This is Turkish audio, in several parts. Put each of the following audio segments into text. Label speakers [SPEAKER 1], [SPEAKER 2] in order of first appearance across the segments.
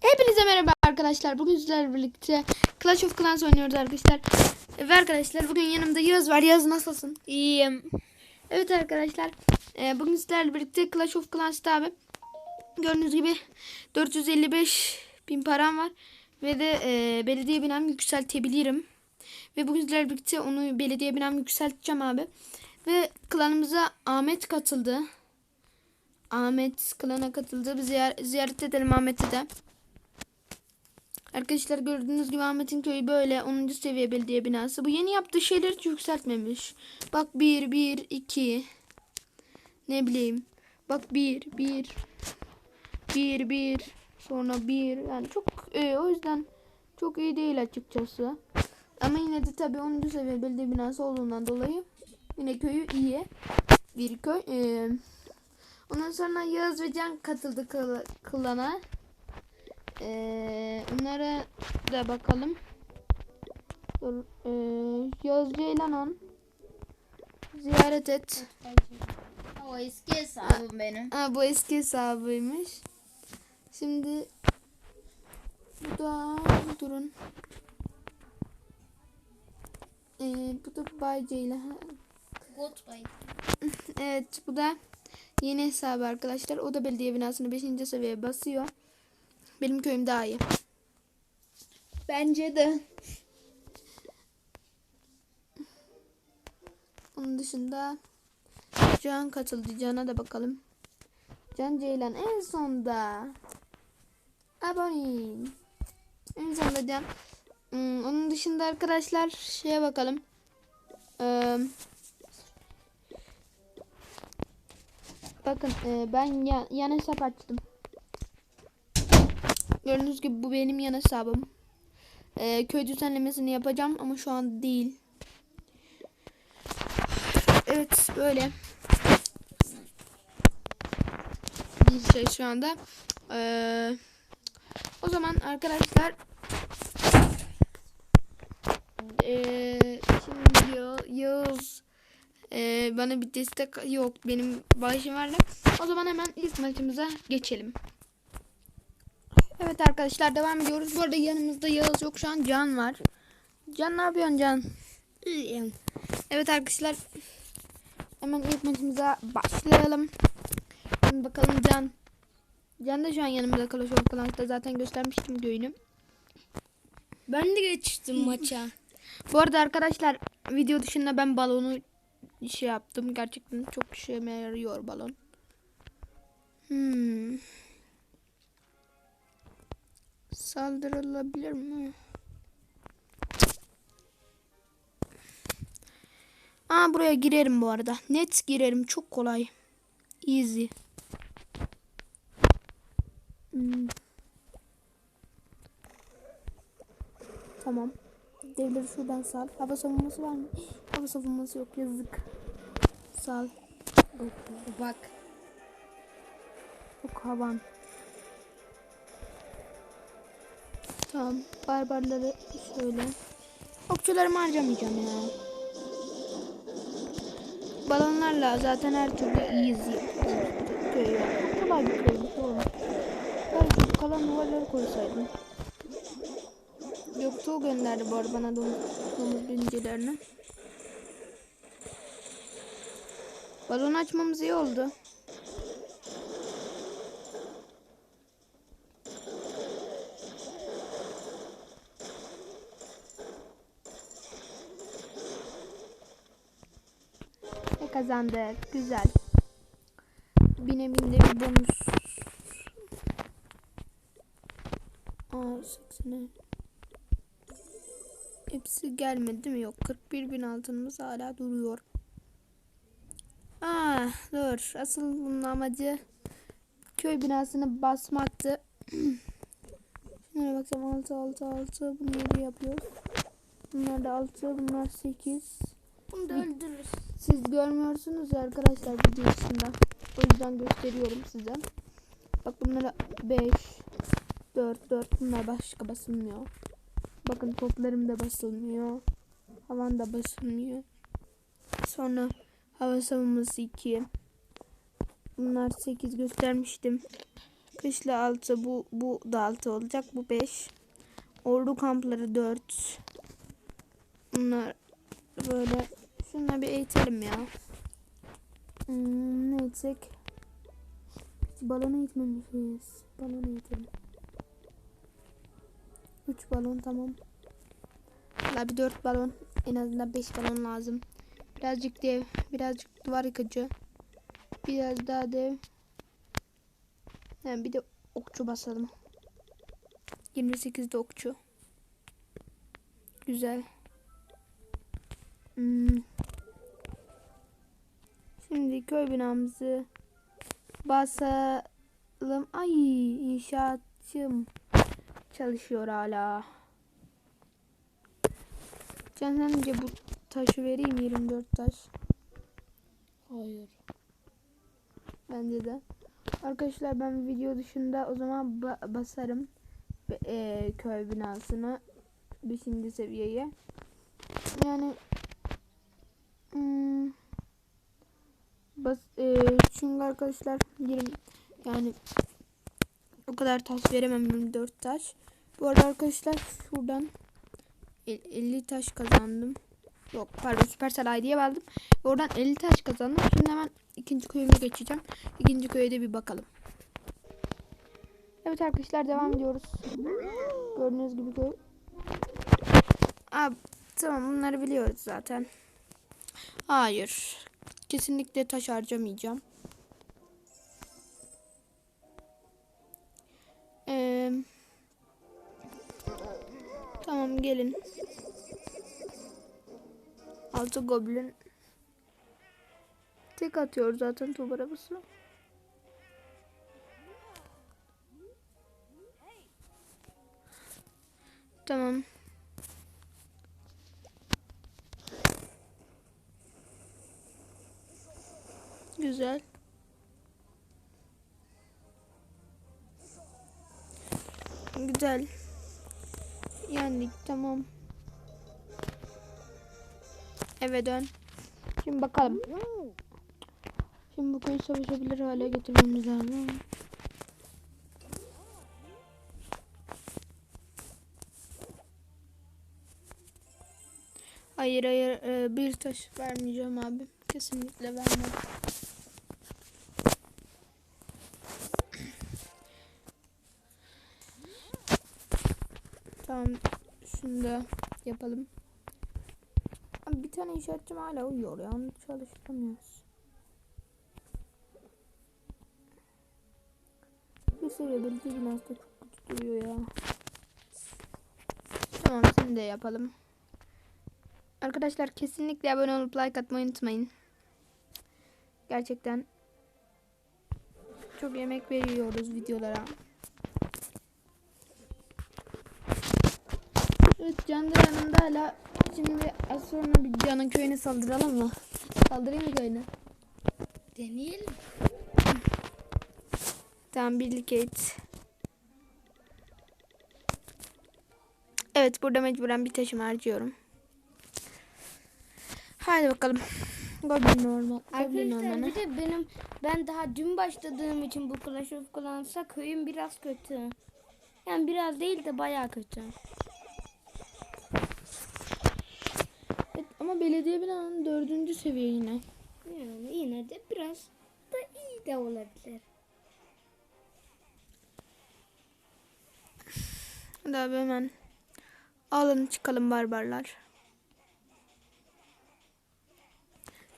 [SPEAKER 1] Hepinize merhaba arkadaşlar. Bugün sizlerle birlikte Clash of Clans oynuyoruz arkadaşlar. Ve arkadaşlar bugün yanımda Yağız var. Yağız nasılsın?
[SPEAKER 2] İyiyim.
[SPEAKER 1] Evet arkadaşlar. e, bugün sizlerle birlikte Clash of Clans'ta abi. Gördüğünüz gibi 455 bin param var. Ve de e, belediye binamı yükseltebilirim. Ve bugün sizlerle birlikte onu belediye binamı yükselteceğim abi. Ve klanımıza Ahmet katıldı. Ahmet klana katıldı. Bir ziyar- ziyaret edelim Ahmet'i de. Arkadaşlar gördüğünüz gibi Ahmet'in köyü böyle 10. seviye belediye binası. Bu yeni yaptığı şeyleri yükseltmemiş. Bak 1, 1, 2. Ne bileyim. Bak 1, 1. 1, 1. Sonra 1. Yani çok e, o yüzden çok iyi değil açıkçası. Ama yine de tabii 10. seviye belediye binası olduğundan dolayı yine köyü iyi. Bir köy. E, ondan sonra Yağız ve Can katıldı klana. Ee, onlara da bakalım. Dur, ee, Yağız Ceylanon. Ziyaret et.
[SPEAKER 2] O eski hesabım benim.
[SPEAKER 1] Ha, bu eski hesabıymış. Şimdi bu da durun. Ee, bu da Bay Ceylan.
[SPEAKER 2] Goodbye.
[SPEAKER 1] Evet bu da yeni hesabı arkadaşlar. O da belediye binasını 5. seviyeye basıyor. Benim köyüm daha iyi.
[SPEAKER 2] Bence de.
[SPEAKER 1] Onun dışında Can katıldı. Can'a da bakalım. Can Ceylan en sonda. Abone. En sonda Can. Hmm, onun dışında arkadaşlar şeye bakalım. Ee, bakın e, ben ya, yan hesap açtım. Gördüğünüz gibi bu benim yan hesabım. Ee, köy düzenlemesini yapacağım ama şu an değil. Evet böyle bir şey şu anda. Ee, o zaman arkadaşlar ee, şimdi Ya- Yağız ee, bana bir destek yok benim başım vardı. O zaman hemen ilk maçımıza geçelim. Evet arkadaşlar devam ediyoruz. Bu arada yanımızda Yağız yok şu an Can var. Can ne yapıyorsun Can?
[SPEAKER 2] İyiyim.
[SPEAKER 1] Evet arkadaşlar hemen ilk maçımıza başlayalım. Şimdi bakalım Can. Can da şu an yanımızda Clash of Clans'ta zaten göstermiştim köyünü.
[SPEAKER 2] Ben de geçtim maça.
[SPEAKER 1] Bu arada arkadaşlar video dışında ben balonu şey yaptım. Gerçekten çok işime yarıyor balon. Hmm. Saldırılabilir mi? Aa buraya girerim bu arada. Net girerim. Çok kolay. Easy. Hmm. Tamam. Devleri şuradan sal. Hava savunması var mı? Hava savunması yok. Yazık. Sal.
[SPEAKER 2] Bak.
[SPEAKER 1] Yok havan. Tamam. Barbarları şöyle. Okçularımı harcamayacağım ya. Balonlarla zaten her türlü easy. Köy ya. Çok kolay bir köymüş oğlum. Belki kalan duvarları koysaydım. Yoksa o gönderdi bu arada bana domuz, domuz bincilerini. Balon açmamız iyi oldu. Ve kazandık. Güzel. Bine binde bir bonus. Aa 80'e. Hepsi gelmedi mi? Yok. 41 bin altınımız hala duruyor. Aa dur. Asıl bunun amacı köy binasını basmaktı. Şunlara baksam 6 6 6 bunu 7 yapıyor. Bunlar da 6 bunlar 8.
[SPEAKER 2] Bunu da öldürürüz.
[SPEAKER 1] Siz görmüyorsunuz arkadaşlar video dışında. O yüzden gösteriyorum size. Bak bunlara 5 4 4 bunlar başka basılmıyor. Bakın toplarım da basılmıyor. Havan da basılmıyor. Sonra hava savunması 2. Bunlar 8 göstermiştim. Kışla 6 bu bu da 6 olacak. Bu 5. Ordu kampları 4. Bunlar böyle şunları bir eğitelim ya. Hmm, ne eğitsek? Balonu eğitmemişiz. Balonu eğitelim. 3 balon tamam. Valla bir 4 balon. En azından 5 balon lazım. Birazcık dev. Birazcık duvar yıkıcı. Biraz daha dev. Yani bir de okçu basalım. 28'de okçu. Güzel. Hmm. Şimdi köy binamızı basalım. Ay inşaatçım çalışıyor hala. Can sence bu taşı vereyim 24 taş.
[SPEAKER 2] Hayır.
[SPEAKER 1] Bence de. Arkadaşlar ben video dışında o zaman ba- basarım eee, köy binasını 5. seviyeye. Yani hmm, bas eee, çünkü arkadaşlar 20 yani o kadar taş veremem 24 taş. Bu arada arkadaşlar şuradan el- 50 taş kazandım. Yok pardon Supercell ID'ye aldım. Ve Oradan 50 taş kazandım. Şimdi hemen ikinci köyüme geçeceğim. İkinci köye de bir bakalım. Evet arkadaşlar devam ediyoruz. Gördüğünüz gibi köy. Aa, tamam bunları biliyoruz zaten. Hayır. Kesinlikle taş harcamayacağım. Ee, tamam gelin. Altı goblin. Tek atıyor zaten top arabası. Tamam. Güzel. Güzel. Yendik tamam. Eve dön. Şimdi bakalım. Şimdi bu köyü savaşabilir hale getirmemiz lazım. Hayır hayır e, bir taş vermeyeceğim abi. Kesinlikle vermem. Tamam şunu da yapalım. Abi bir tane inşaatçım hala uyuyor ya. Onu çalıştıramıyoruz. Bir seviye belediye binası çok kötü duruyor ya. Tamam şimdi de yapalım. Arkadaşlar kesinlikle abone olup like atmayı unutmayın. Gerçekten çok yemek veriyoruz videolara. Evet Can da yanımda hala. Şimdi az sonra bir Can'ın köyüne saldıralım mı? Saldırayım mı köyüne?
[SPEAKER 2] Deneyelim.
[SPEAKER 1] Tamam birlik et. Evet burada mecburen bir taşımı harcıyorum. Hadi bakalım. Goblin normal. Goblin
[SPEAKER 2] Arkadaşlar bir de benim ben daha dün başladığım için bu Clash of Clans'a köyüm biraz kötü. Yani biraz değil de bayağı kötü.
[SPEAKER 1] Ama belediye binanın dördüncü seviye yine.
[SPEAKER 2] Yani yine de biraz da iyi de olabilir.
[SPEAKER 1] Hadi abi hemen alın çıkalım barbarlar.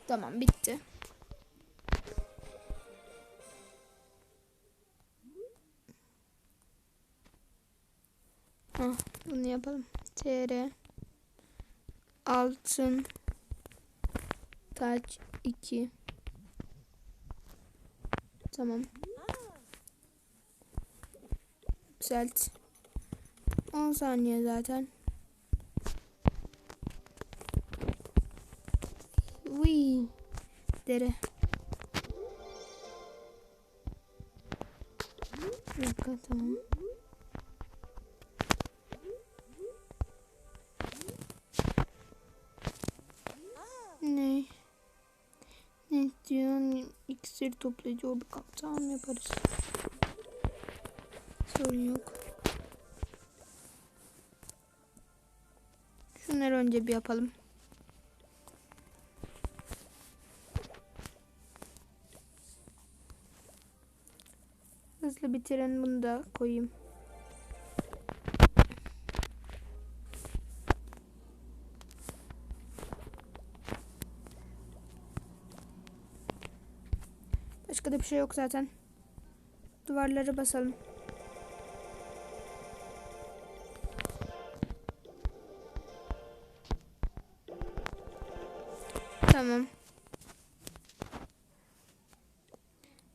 [SPEAKER 1] Tamam bitti. Hah, bunu yapalım. TR altın taç 2 Tamam. Yükselt. 10 saniye zaten. Uy. Dere. Dakika tamam. İksir toplayıcı ordu kaptan yaparız. Sorun yok. Şunları önce bir yapalım. Hızlı bitirin bunu da koyayım. Bir şey yok zaten. Duvarları basalım. Tamam.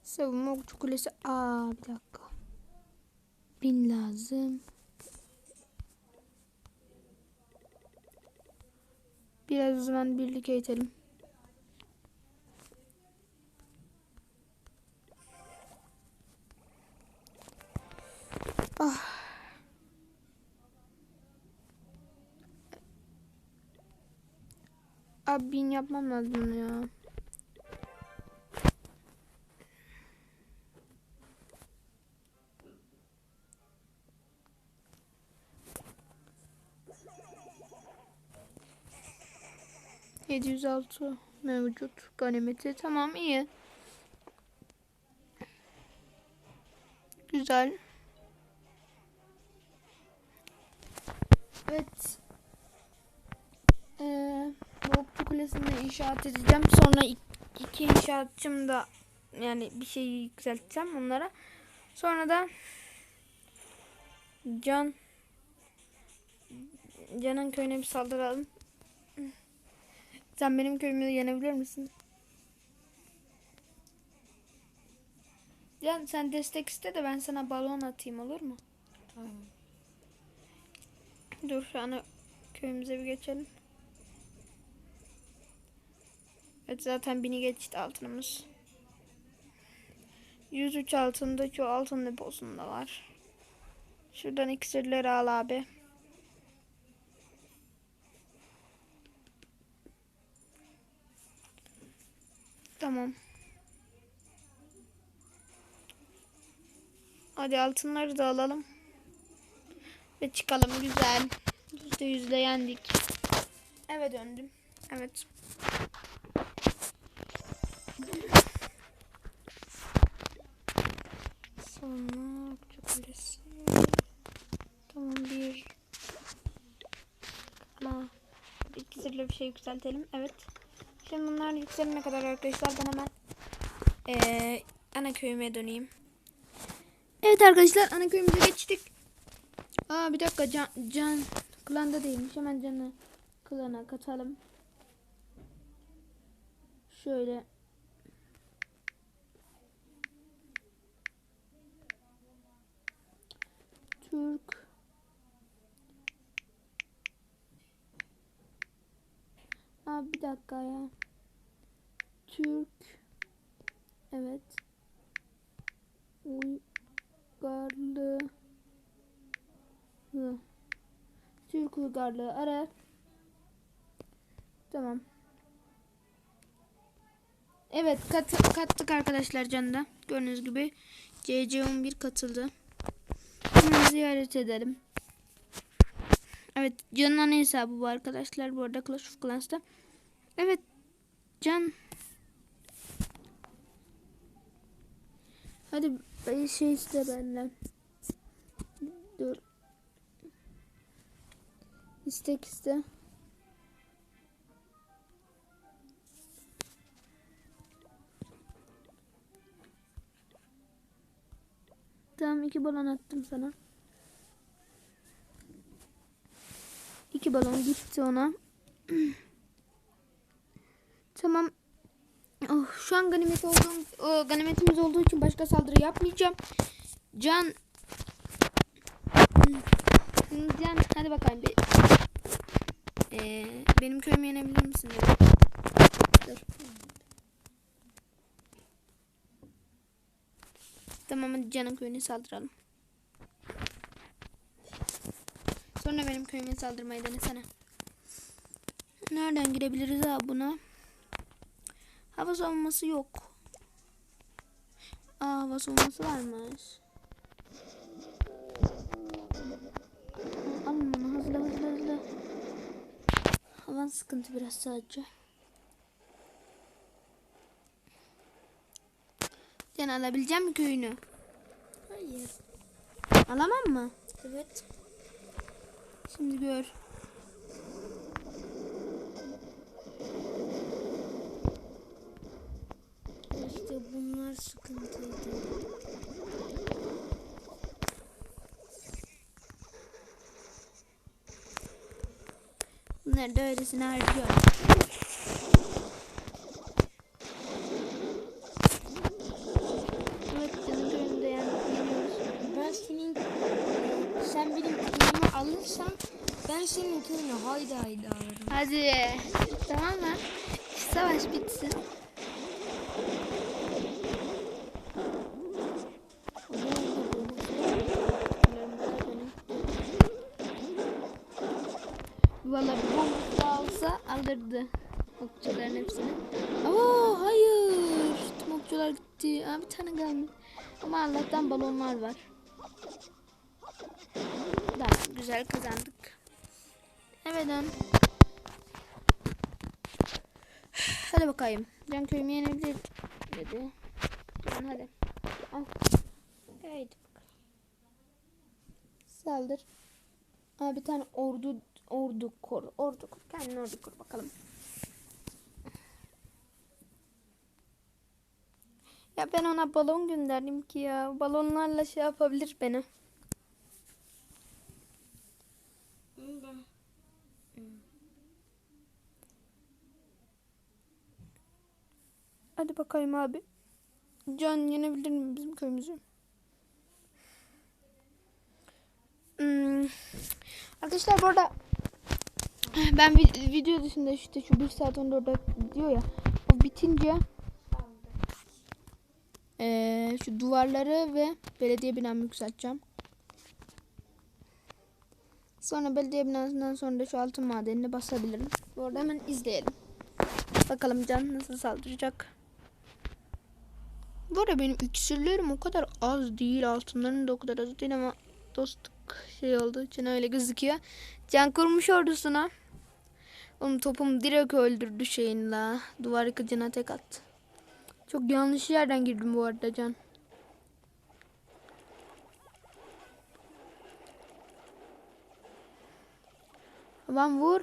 [SPEAKER 1] Savunma okçu kulesi. Aa bir dakika. Bin lazım. Biraz o zaman birlik eğitelim. Abi bin yapmam lazım ya. Yedi yüz altı mevcut ganimeti tamam iyi. Güzel. Evet. Ee, kulesini inşaat edeceğim. Sonra ik- iki inşaatçım da yani bir şey yükselteceğim onlara. Sonra da Can Can'ın köyüne bir saldıralım. Sen benim köyümü yenebilir misin? Can sen destek iste de ben sana balon atayım olur mu?
[SPEAKER 2] Tamam.
[SPEAKER 1] Dur şu an köyümüze bir geçelim. Evet zaten bini geçti altınımız. 103 altında şu altın deposunda var. Şuradan iksirleri al abi. Tamam. Hadi altınları da alalım. Ve çıkalım güzel. Yüzde yüzde yendik. Eve döndüm. Evet. Sonra okçu kulesi. Tamam bir. Ama iki zırhlı bir şey yükseltelim. Evet. Şimdi bunlar yükselene kadar arkadaşlar ben hemen eee ana köyüme döneyim. Evet arkadaşlar ana köyümüze geçtik. Aa bir dakika can, can klanda değilmiş. Hemen canı klana katalım. Şöyle. Türk. Aa bir dakika ya. Türk. Evet. Uygarlığı. Türk uygarlığı ara. Tamam. Evet kat, kattık arkadaşlar canında. Gördüğünüz gibi CC11 katıldı. Ziyaret edelim. Evet Can'ın hesabı bu arkadaşlar. Bu arada Clash of Clans'ta. Evet Can. Hadi bir şey iste benden. Dur. İstek iste. Tamam iki balon attım sana. İki balon gitti ona. tamam. Oh, şu an ganimet olduğum, o, ganimetimiz olduğu için başka saldırı yapmayacağım. Can Can hadi bakalım bir. Ee, benim köyümü yenebilir misin? Dur. Tamam hadi Can'ın köyüne saldıralım. Sonra benim köyüme saldırmayı denesene. Nereden girebiliriz abi buna? Hava savunması yok. Aa hava savunması varmış. Alın bunu hızlı hızlı hızlı. Havan sıkıntı biraz sadece. Sen alabileceğim mi köyünü?
[SPEAKER 2] Hayır.
[SPEAKER 1] Alamam mı?
[SPEAKER 2] Evet.
[SPEAKER 1] Şimdi gör.
[SPEAKER 2] İşte bunlar sıkıntıydı.
[SPEAKER 1] Bunları da öylesine harcıyorum. Evet senin köyünde yani biliyoruz.
[SPEAKER 2] Ben senin sen benim köyümü alırsan ben senin köyünü haydi haydi alırım.
[SPEAKER 1] Hadi. Tamam mı? Savaş bitsin. Valla daha olsa alırdı okçuların hepsini. Oo hayır. Tüm okçular gitti. Aa, bir tane kalmış. Ama Allah'tan balonlar var. Daha güzel kazandık. Lan. Hadi bakayım. Can köyümü yenebilir dedi. Can hadi. Al.
[SPEAKER 2] Haydi.
[SPEAKER 1] Saldır. Aa, bir tane ordu ordu kur. Ordu kur. Kendin ordu kur bakalım. Ya ben ona balon gönderdim ki ya. Balonlarla şey yapabilir beni. Hadi bakayım abi. Can yenebilir mi bizim köyümüzü? Hmm. Arkadaşlar bu arada ben vi- video dışında işte şu 1 saat 14 dakika diyor ya o bitince eee, şu duvarları ve belediye binamı yükselteceğim. Sonra belediye binasından sonra da şu altın madenini basabilirim. Bu arada hemen izleyelim. Bakalım can nasıl saldıracak. Bu arada benim iksirlerim o kadar az değil. Altınların da o kadar az değil ama dostluk şey olduğu için öyle gözüküyor. Can kurmuş ordusuna. Oğlum topum direkt öldürdü şeyin la. Duvar yıkıcına tek attı. Çok yanlış yerden girdim bu arada Can. Lan vur.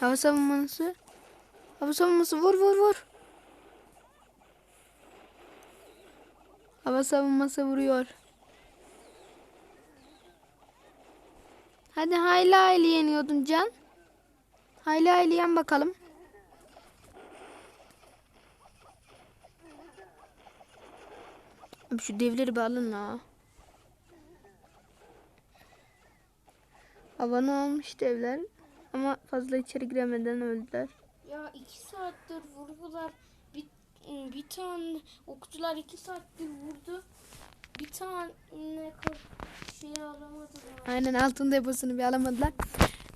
[SPEAKER 1] Hava savunması. Hava savunması vur vur vur. Hava savunması vuruyor. Hadi hayli hayli yeniyordun Can. Hayli hayli yen bakalım. Abi şu devleri bir alın la. Havanı almış devler. Ama fazla içeri giremeden öldüler.
[SPEAKER 2] Ya iki saattir vurdular. Bir, bir tane okçular iki saattir vurdu. Bir tane şey alamadılar.
[SPEAKER 1] Aynen altın deposunu bir alamadılar.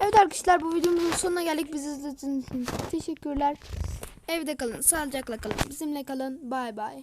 [SPEAKER 1] Evet arkadaşlar bu videomuzun sonuna geldik. Bizi izlediğiniz için teşekkürler. Evde kalın, sağlıcakla kalın, bizimle kalın. Bay bay.